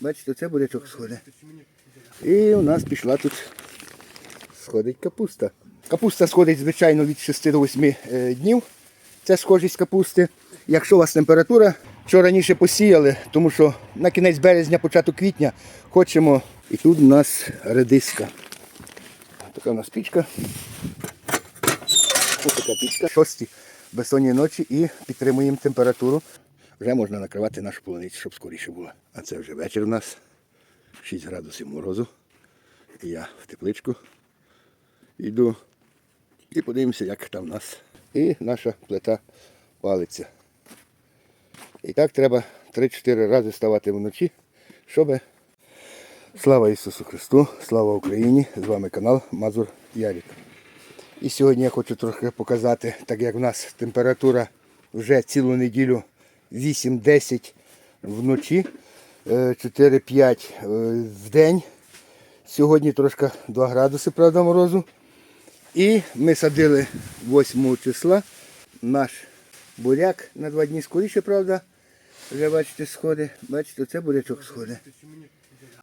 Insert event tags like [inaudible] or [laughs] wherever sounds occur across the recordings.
Бачите, це бурячок сходить. І у нас пішла тут сходить капуста. Капуста сходить, звичайно, від 6 до 8 е, днів. Це схожість капусти. Якщо у вас температура, що раніше посіяли, тому що на кінець березня, початок квітня хочемо. І тут у нас редиска. Така у нас пічка. Ось така пічка. Шості безсонні ночі і підтримуємо температуру. Вже можна накривати нашу полуницю, щоб скоріше було. А це вже вечір у нас. 6 градусів морозу. І я в тепличку йду і подивимося, як там у нас. І наша плита палиться. І так треба 3-4 рази ставати вночі, щоб. Слава Ісусу Христу, слава Україні! З вами канал Мазур Ярік. І сьогодні я хочу трохи показати, так як в нас температура вже цілу неділю 8-10 вночі, е, 4-5 е, в день. Сьогодні трошки 2 градуси, правда, морозу. І ми садили 8 числа наш буряк на два дні скоріше, правда. Вже бачите, сходи. Бачите, це бурячок сходить.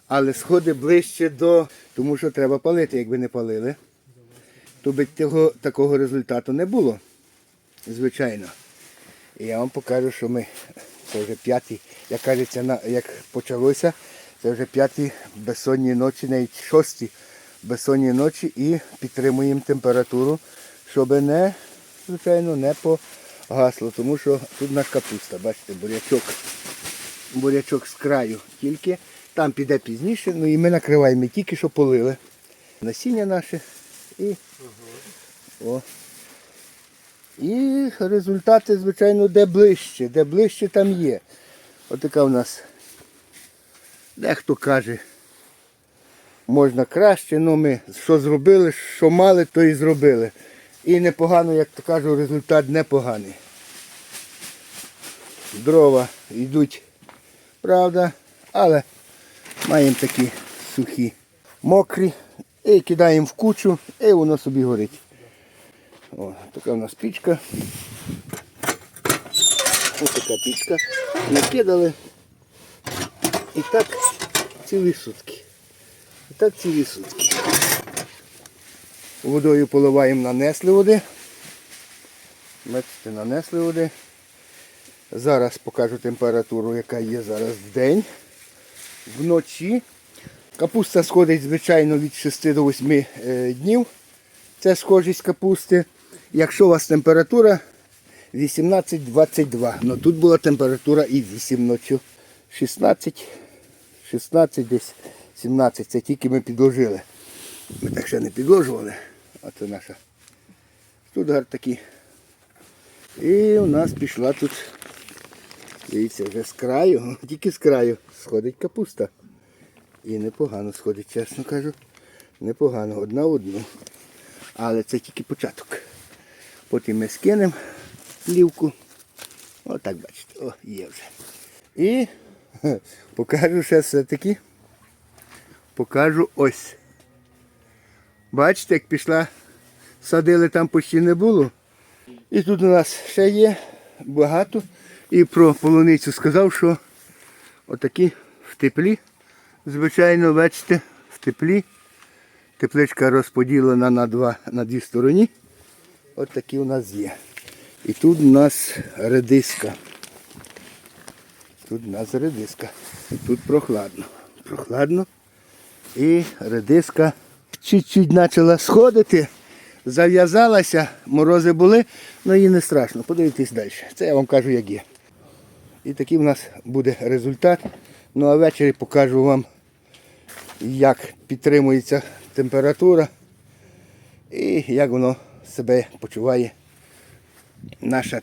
Але сходи ближче до, тому що треба палити, якби не палили, то того, такого результату не було. Звичайно. І я вам покажу, що ми, це вже п'ятий, як кажеться, як почалося, це вже п'ятий безсонні ночі, навіть шості безсонні ночі і підтримуємо температуру, щоб не, звичайно, не погасло. Тому що тут наш капуста, бачите, бурячок. Бурячок з краю тільки. Там піде пізніше, ну і ми накриваємо Ми тільки що полили. Насіння наше і. О. І результати, звичайно, де ближче, де ближче там є. Отака у нас. Дехто каже, можна краще, але ми що зробили, що мали, то і зробили. І непогано, як то кажу, результат непоганий. Дрова йдуть, правда, але маємо такі сухі, мокрі, і кидаємо в кучу, і воно собі горить. О, така у нас пічка. Ось така пічка. Накидали. І так цілі сутки. І так цілі сутки. Водою поливаємо, нанесли води. Бачите, нанесли води. Зараз покажу температуру, яка є зараз в день. Вночі. Капуста сходить, звичайно, від 6 до 8 е, днів. Це схожість капусти. Якщо у вас температура 18-22, ну тут була температура і 8 ночі. 16, 16 десь 17. Це тільки ми підложили. Ми так ще не підложували. А це наша студгар такий. І у нас пішла тут, дивіться, вже з краю, [laughs] тільки з краю сходить капуста. І непогано сходить, чесно кажу. Непогано, одна одну. Але це тільки початок. Потім ми скинемо плівку. Отак бачите, о, є вже. І покажу ще все-таки. Покажу ось. Бачите, як пішла, садили там почти не було. І тут у нас ще є багато. І про полуницю сказав, що отакі в теплі. Звичайно, бачите, в теплі. Тепличка розподілена на два, на дві стороні. От такі у нас є. І тут у нас редиска. Тут у нас редиска. Тут прохладно. Прохладно. І редиска чуть-чуть почала сходити. Зав'язалася, морози були, але їй не страшно. Подивіться далі. Це я вам кажу, як є. І такий у нас буде результат. Ну а ввечері покажу вам, як підтримується температура і як воно себе почуває. Наша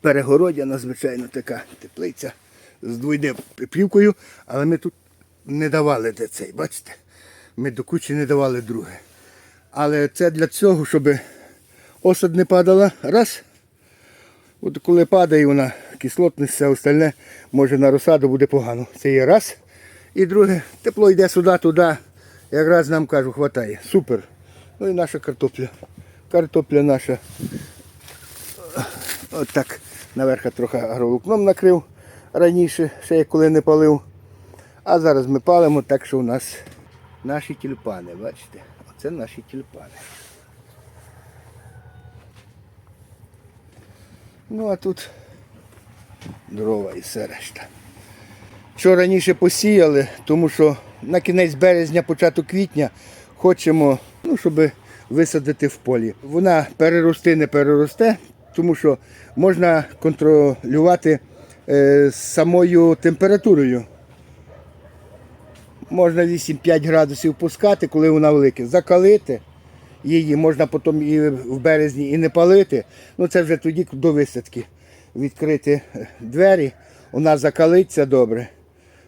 перегородя, звичайно, така теплиця з двойним плівкою, але ми тут не давали де цей, бачите? Ми до кучі не давали друге. Але це для цього, щоб осад не падала. Раз. От коли падає вона, кислотність, все остальне, може на розсаду буде погано. Це є раз. І друге, тепло йде сюди, туди. Якраз нам кажу, хватає. Супер. Ну і наша картопля. Картопля наша. От так наверх трохи агроволокном накрив раніше, ще я коли не палив. А зараз ми палимо так, що у нас наші тюльпани, бачите? Оце наші тюльпани. Ну а тут дрова і все решта. Що раніше посіяли, тому що на кінець березня, початок квітня хочемо, ну, щоб висадити в полі. Вона перерости, не переросте, тому що можна контролювати е, самою температурою. Можна 8-5 градусів пускати, коли вона велика, закалити її, можна потім і в березні і не палити. Ну це вже тоді до висадки. Відкрити е, двері, вона закалиться добре.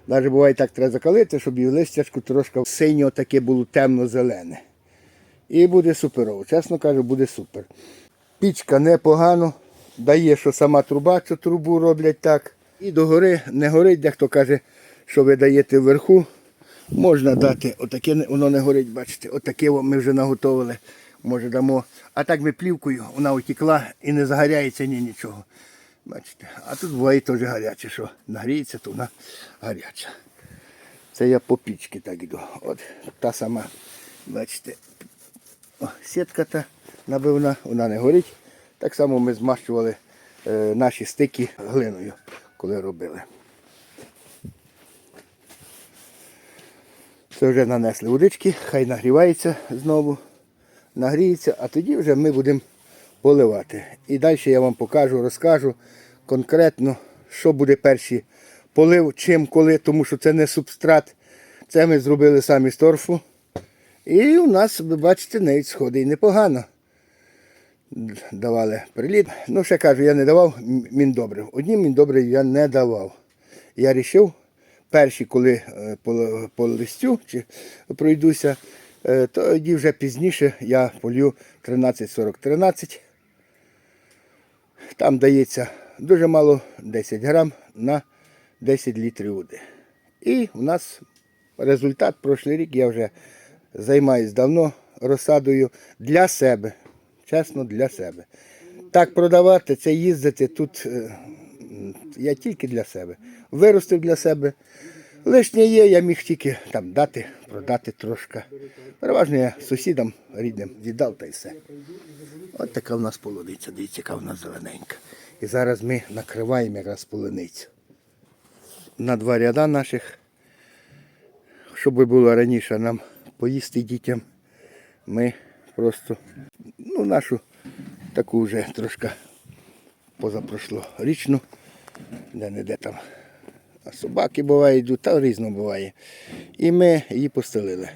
Навіть буває так треба закалити, щоб і листячку трошки синього таке було темно-зелене. І буде суперово. Чесно кажу, буде супер. Пічка непогано, дає, що сама труба, цю трубу роблять так. І догори не горить, дехто каже, що ви даєте вверху. Можна дати, отаке воно не горить, бачите, отаке ми вже наготовили. Може дамо. А так ми плівкою, вона утекла і не загоряється ні нічого. Бачите. А тут буває теж гаряче, що нагріється, то вона гаряча. Це я по пічці так іду. От та сама, бачите, сітка та набивна, вона не горить. Так само ми змащували е, наші стики глиною, коли робили. Це вже нанесли водички, хай нагрівається знову, нагріється, а тоді вже ми будемо поливати. І далі я вам покажу, розкажу конкретно, що буде перший полив, чим, коли, тому що це не субстрат. Це ми зробили самі з торфу. І у нас, ви бачите, навіть сходить і непогано. Давали приліт. Ну, ще кажу, я не давав міндобрив. Одні міндобрив я не давав. Я вирішив, перші, коли е, по, по листю чи пройдуся, е, тоді вже пізніше я полью 13-40-13. Там дається дуже мало 10 грам на 10 літрів води. І у нас результат прошлий рік я вже займаюсь давно розсадою для себе. Чесно, для себе. Так продавати, це їздити тут е, я тільки для себе. Виростив для себе. Лишнє є, я міг тільки там дати, продати трошки. Переважно я сусідам рідним віддав та й все. От така в нас полуниця, дивіться, яка в нас зелененька. І зараз ми накриваємо якраз полуницю. На два ряда наших, щоб було раніше нам поїсти дітям, ми просто ну, нашу таку вже трошки позапрошло річну, де не де там а собаки буває, йдуть, та різно буває. І ми її постелили.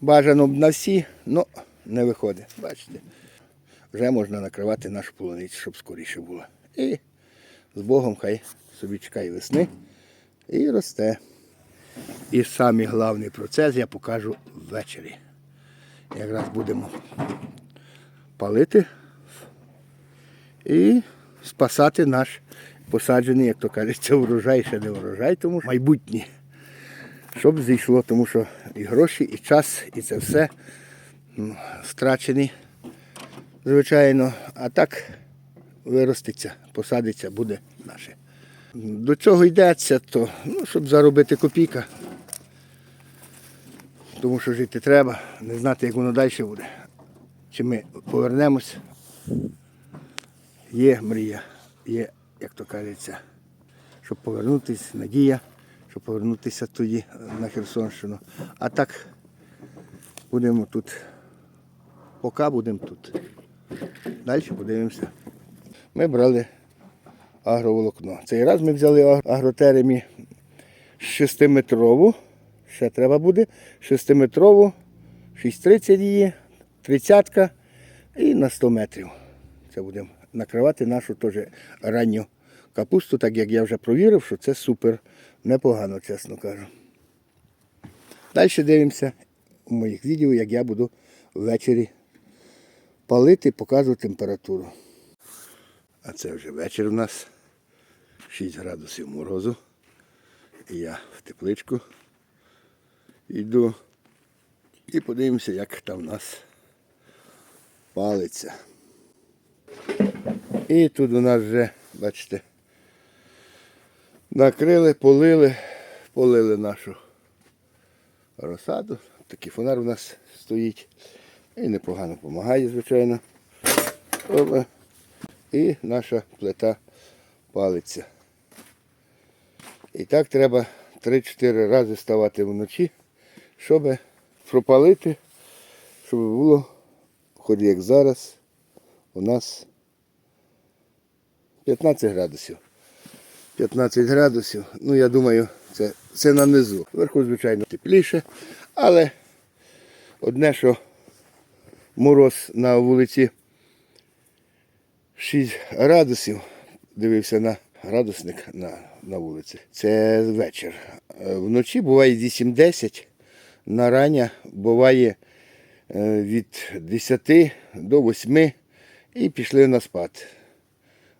Бажано б на всі, але не виходить. Бачите, вже можна накривати нашу полуницю, щоб скоріше було. І з Богом хай собі чекає весни і росте. І самий головний процес я покажу ввечері. Якраз будемо палити і спасати наш посаджений, як то кажеться, урожай, ще не урожай, тому що майбутнє. Щоб зійшло, тому що і гроші, і час, і це все ну, страчені, звичайно. А так вироститься, посадиться, буде наше. До цього йдеться, то ну, щоб заробити копійка. Тому що жити треба, не знати, як воно далі буде. Чи ми повернемось. Є мрія, є, як то кажеться, щоб повернутися, надія, щоб повернутися тоді на Херсонщину. А так будемо тут. Поки будемо тут. Далі подивимося. Ми брали агроволокно. Цей раз ми взяли агротеремі 6-метрову. Ще треба буде. 6-метрову, 6,30 її, 30 і на 100 метрів. Це будемо накривати нашу теж ранню капусту, так як я вже провірив, що це супер непогано, чесно кажу. Далі дивимося у моїх відео, як я буду ввечері палити, показувати температуру. А це вже вечір у нас. 6 градусів морозу. І я в тепличку йду і подивимося, як там у нас палиться. І тут у нас вже, бачите, накрили, полили, полили нашу розсаду. Такий фонар у нас стоїть. І непогано допомагає, звичайно. І наша плита палиться. І так треба 3-4 рази ставати вночі, щоб пропалити, щоб було, хоч як зараз, у нас 15 градусів. 15 градусів. Ну, я думаю, це, це на низу. Вверху, звичайно, тепліше, але одне, що мороз на вулиці 6 градусів, дивився на градусник на, на вулиці. Це вечір. Е, Вночі буває 8-10, на рання буває е, від 10 до 8 і пішли на спад.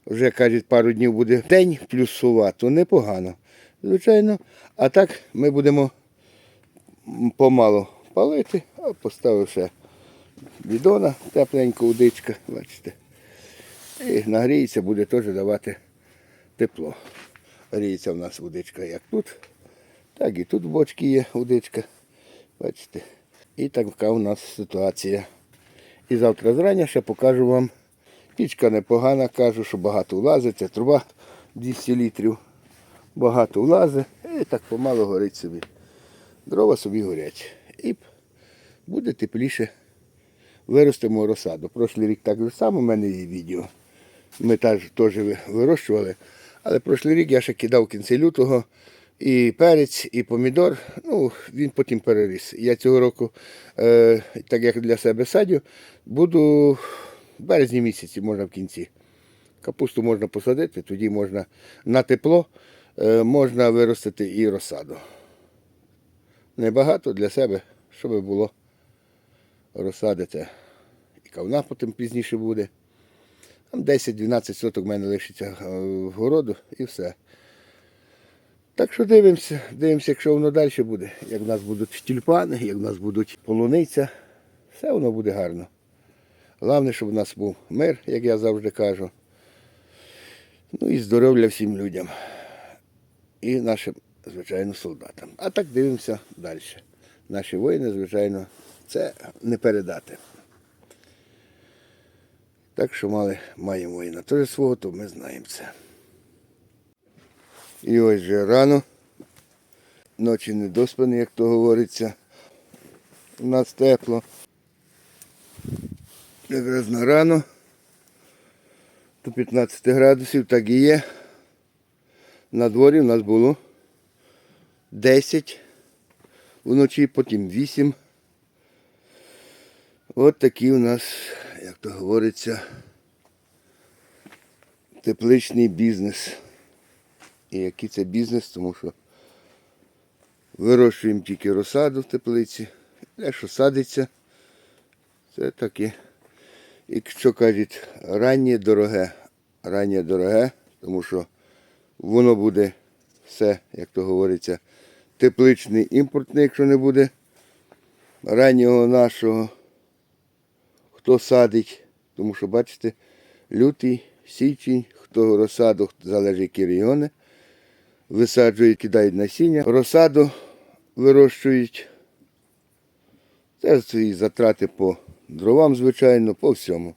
Вже кажуть, пару днів буде день плюсова, то непогано. Звичайно. А так ми будемо помалу палити, а поставивши бідона, тепленька удичка, бачите. І нагріється, буде теж давати тепло. Гріється в нас водичка як тут, так і тут в бочці є водичка. Бачите. І така у нас ситуація. І завтра зрання ще покажу вам. Пічка непогана, кажу, що багато влазить, це труба 200 літрів. Багато влазить і так помало горить собі. Дрова собі горять. І буде тепліше. Виростимо розсаду. Прошлий рік так само, у мене є відео. Ми теж вирощували. Але прошлий рік я ще кидав в кінці лютого і перець, і помідор. Ну, він потім переріс. Я цього року, е, так як для себе садю, буду в березні місяці, можна в кінці. Капусту можна посадити, тоді можна на тепло, е, можна виростити і розсаду. Небагато для себе, щоб було розсадити. І кавна потім пізніше буде. Там 10-12 соток в мене лишиться е, городу і все. Так що дивимося, дивимося, якщо воно далі буде. Як в нас будуть тюльпани, як в нас будуть полуниця, все воно буде гарно. Головне, щоб у нас був мир, як я завжди кажу. Ну і здоров'я всім людям. І нашим, звичайно, солдатам. А так дивимося далі. Наші воїни, звичайно, це не передати. Так що мали, маємо воїна теж свого, то ми знаємо це. І ось же рано. Ночі не доспані, як то говориться. У нас тепло. Якраз на рано. До 15 градусів так і є. На дворі у нас було 10, вночі потім 8. От такий у нас, як то говориться, тепличний бізнес. І який це бізнес, тому що вирощуємо тільки розсаду в теплиці. Те, що садиться, це таке. І що кажуть, раннє дороге. Раннє дороге, тому що воно буде все, як то говориться, тепличний імпортний, якщо не буде раннього нашого, хто садить. Тому що, бачите, лютий, січень, хто розсаду, залежить які регіони, висаджують, кидають насіння, розсаду вирощують. Це свої затрати по дровам, звичайно, по всьому.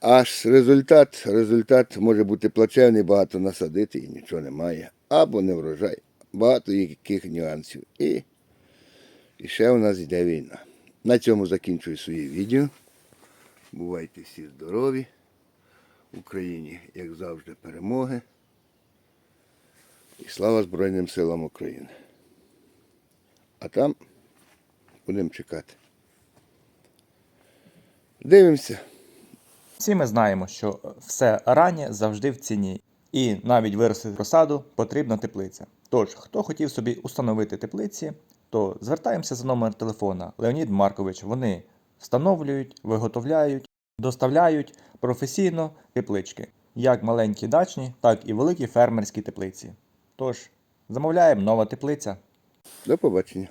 Аж результат, результат може бути плачевний, багато насадити і нічого немає. Або не врожай. Багато яких нюансів. І, і ще у нас йде війна. На цьому закінчую своє відео. Бувайте всі здорові. В Україні, як завжди, перемоги. І слава Збройним силам України. А там будемо чекати. Дивимося. Всі ми знаємо, що все раннє завжди в ціні, і навіть виростити розсаду потрібна теплиця. Тож, хто хотів собі установити теплиці, то звертаємося за номер телефона Леонід Маркович. Вони встановлюють, виготовляють, доставляють професійно теплички, як маленькі дачні, так і великі фермерські теплиці. Тож, замовляємо нова теплиця. До побачення.